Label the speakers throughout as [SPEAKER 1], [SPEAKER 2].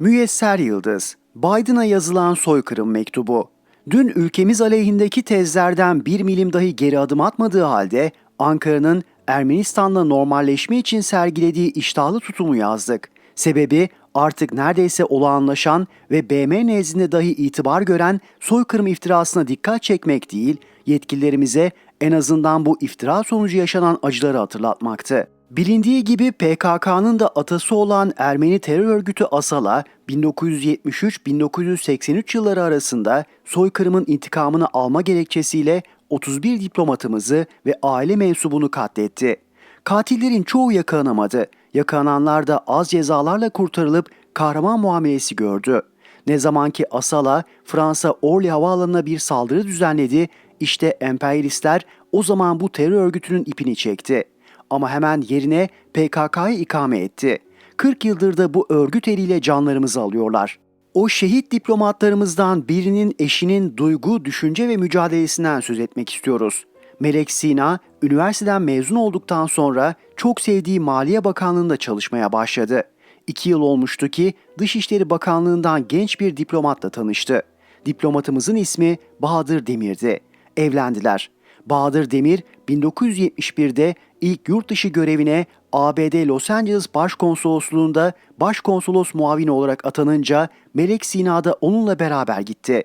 [SPEAKER 1] Müyesser Yıldız, Biden'a yazılan soykırım mektubu. Dün ülkemiz aleyhindeki tezlerden bir milim dahi geri adım atmadığı halde Ankara'nın Ermenistan'la normalleşme için sergilediği iştahlı tutumu yazdık. Sebebi artık neredeyse olağanlaşan ve BM nezdinde dahi itibar gören soykırım iftirasına dikkat çekmek değil, yetkililerimize en azından bu iftira sonucu yaşanan acıları hatırlatmaktı. Bilindiği gibi PKK'nın da atası olan Ermeni terör örgütü ASAL'a 1973-1983 yılları arasında soykırımın intikamını alma gerekçesiyle 31 diplomatımızı ve aile mensubunu katletti. Katillerin çoğu yakalanamadı. Yakalananlar da az cezalarla kurtarılıp kahraman muamelesi gördü. Ne zaman ki Asala Fransa Orly Havaalanı'na bir saldırı düzenledi, işte emperyalistler o zaman bu terör örgütünün ipini çekti. Ama hemen yerine PKK'yı ikame etti. 40 yıldır da bu örgüt eliyle canlarımızı alıyorlar. O şehit diplomatlarımızdan birinin eşinin duygu, düşünce ve mücadelesinden söz etmek istiyoruz. Melek Sina, üniversiteden mezun olduktan sonra çok sevdiği Maliye Bakanlığı'nda çalışmaya başladı. İki yıl olmuştu ki Dışişleri Bakanlığı'ndan genç bir diplomatla tanıştı. Diplomatımızın ismi Bahadır Demir'di. Evlendiler. Bahadır Demir 1971'de ilk yurt dışı görevine ABD Los Angeles Başkonsolosluğu'nda başkonsolos muavini olarak atanınca Melek Sina da onunla beraber gitti.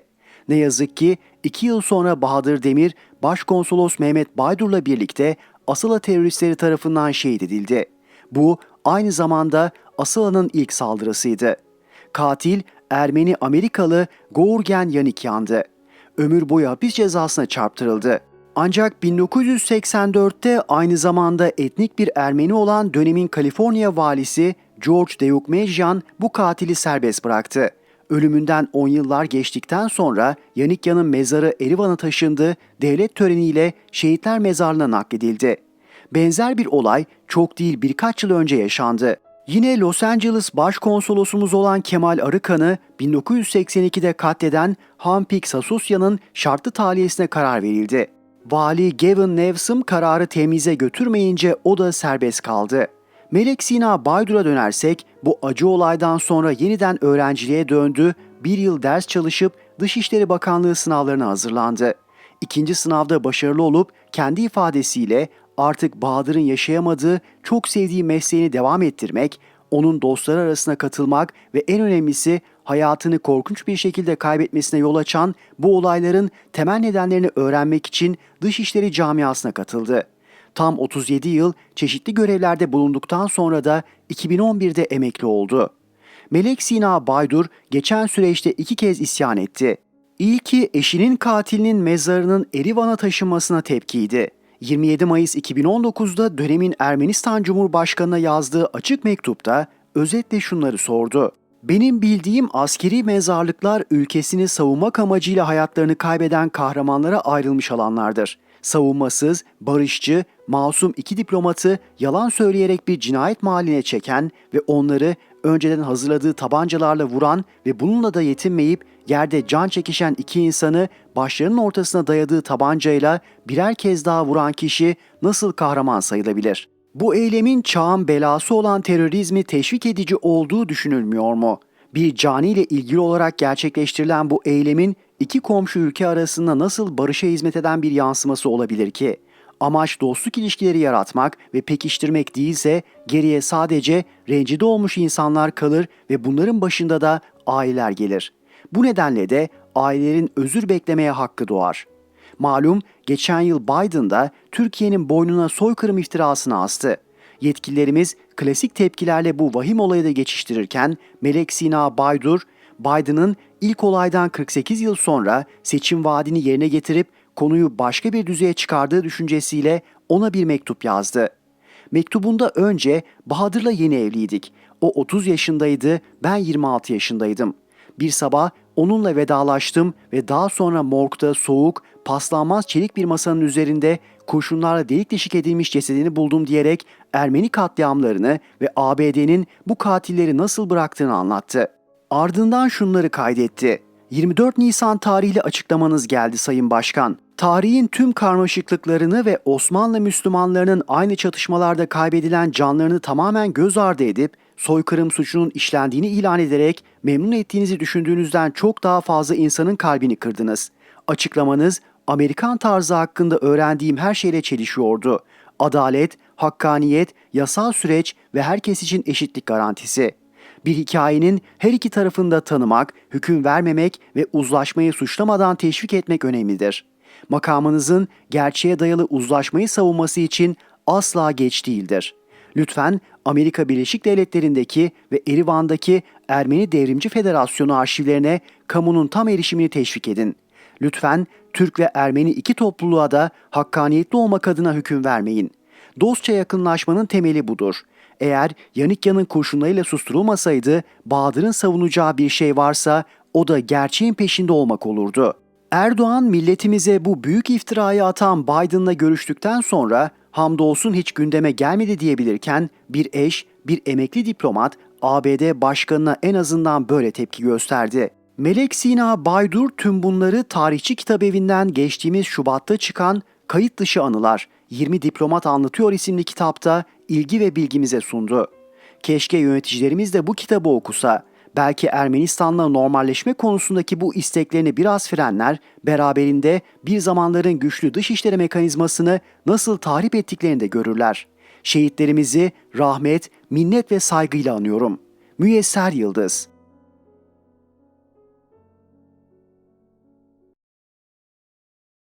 [SPEAKER 1] Ne yazık ki iki yıl sonra Bahadır Demir, Başkonsolos Mehmet Baydur'la birlikte Asıla teröristleri tarafından şehit edildi. Bu aynı zamanda Asıla'nın ilk saldırısıydı. Katil Ermeni Amerikalı Gourgen Yanikyan'dı. Ömür boyu hapis cezasına çarptırıldı. Ancak 1984'te aynı zamanda etnik bir Ermeni olan dönemin Kaliforniya valisi George Deukmejyan bu katili serbest bıraktı. Ölümünden 10 yıllar geçtikten sonra Yanikyan'ın mezarı Erivan'a taşındı, devlet töreniyle şehitler mezarlığına nakledildi. Benzer bir olay çok değil birkaç yıl önce yaşandı. Yine Los Angeles Başkonsolosumuz olan Kemal Arıkan'ı 1982'de katleden Hampik Sasosya'nın şartlı tahliyesine karar verildi. Vali Gavin Newsom kararı temize götürmeyince o da serbest kaldı. Melek Sina Baydur'a dönersek bu acı olaydan sonra yeniden öğrenciliğe döndü, bir yıl ders çalışıp Dışişleri Bakanlığı sınavlarına hazırlandı. İkinci sınavda başarılı olup kendi ifadesiyle artık Bahadır'ın yaşayamadığı, çok sevdiği mesleğini devam ettirmek, onun dostları arasına katılmak ve en önemlisi hayatını korkunç bir şekilde kaybetmesine yol açan bu olayların temel nedenlerini öğrenmek için Dışişleri Camiası'na katıldı. Tam 37 yıl çeşitli görevlerde bulunduktan sonra da 2011'de emekli oldu. Melek Sina Baydur geçen süreçte iki kez isyan etti. İlki eşinin katilinin mezarının Erivan'a taşınmasına tepkiydi. 27 Mayıs 2019'da dönemin Ermenistan Cumhurbaşkanı'na yazdığı açık mektupta özetle şunları sordu. Benim bildiğim askeri mezarlıklar ülkesini savunmak amacıyla hayatlarını kaybeden kahramanlara ayrılmış alanlardır. Savunmasız, barışçı, masum iki diplomatı yalan söyleyerek bir cinayet mahalline çeken ve onları önceden hazırladığı tabancalarla vuran ve bununla da yetinmeyip yerde can çekişen iki insanı başlarının ortasına dayadığı tabancayla birer kez daha vuran kişi nasıl kahraman sayılabilir? Bu eylemin çağın belası olan terörizmi teşvik edici olduğu düşünülmüyor mu? Bir cani ile ilgili olarak gerçekleştirilen bu eylemin iki komşu ülke arasında nasıl barışa hizmet eden bir yansıması olabilir ki? Amaç dostluk ilişkileri yaratmak ve pekiştirmek değilse geriye sadece rencide olmuş insanlar kalır ve bunların başında da aileler gelir. Bu nedenle de ailelerin özür beklemeye hakkı doğar. Malum geçen yıl Biden'da Türkiye'nin boynuna soykırım iftirasını astı. Yetkililerimiz klasik tepkilerle bu vahim olayı da geçiştirirken Melek Sina Baydur, Biden'ın ilk olaydan 48 yıl sonra seçim vaadini yerine getirip konuyu başka bir düzeye çıkardığı düşüncesiyle ona bir mektup yazdı. Mektubunda önce Bahadır'la yeni evliydik. O 30 yaşındaydı, ben 26 yaşındaydım. Bir sabah onunla vedalaştım ve daha sonra morgda soğuk, paslanmaz çelik bir masanın üzerinde kurşunlarla delik deşik edilmiş cesedini buldum diyerek Ermeni katliamlarını ve ABD'nin bu katilleri nasıl bıraktığını anlattı. Ardından şunları kaydetti. 24 Nisan tarihli açıklamanız geldi Sayın Başkan. Tarihin tüm karmaşıklıklarını ve Osmanlı Müslümanlarının aynı çatışmalarda kaybedilen canlarını tamamen göz ardı edip soykırım suçunun işlendiğini ilan ederek memnun ettiğinizi düşündüğünüzden çok daha fazla insanın kalbini kırdınız. Açıklamanız Amerikan tarzı hakkında öğrendiğim her şeyle çelişiyordu. Adalet, hakkaniyet, yasal süreç ve herkes için eşitlik garantisi. Bir hikayenin her iki tarafında tanımak, hüküm vermemek ve uzlaşmayı suçlamadan teşvik etmek önemlidir. Makamınızın gerçeğe dayalı uzlaşmayı savunması için asla geç değildir. Lütfen Amerika Birleşik Devletleri'ndeki ve Erivan'daki Ermeni Devrimci Federasyonu arşivlerine kamunun tam erişimini teşvik edin. Lütfen Türk ve Ermeni iki topluluğa da hakkaniyetli olmak adına hüküm vermeyin. Dostça yakınlaşmanın temeli budur. Eğer Yanikya'nın kurşunlarıyla susturulmasaydı Bahadır'ın savunacağı bir şey varsa o da gerçeğin peşinde olmak olurdu. Erdoğan milletimize bu büyük iftirayı atan Biden'la görüştükten sonra hamdolsun hiç gündeme gelmedi diyebilirken bir eş, bir emekli diplomat ABD başkanına en azından böyle tepki gösterdi. Melek Sina Baydur tüm bunları tarihçi kitabevinden geçtiğimiz Şubat'ta çıkan Kayıt Dışı Anılar 20 Diplomat Anlatıyor isimli kitapta ilgi ve bilgimize sundu. Keşke yöneticilerimiz de bu kitabı okusa. Belki Ermenistan'la normalleşme konusundaki bu isteklerini biraz frenler, beraberinde bir zamanların güçlü dışişleri mekanizmasını nasıl tahrip ettiklerini de görürler. Şehitlerimizi rahmet, minnet ve saygıyla anıyorum. Müyesser Yıldız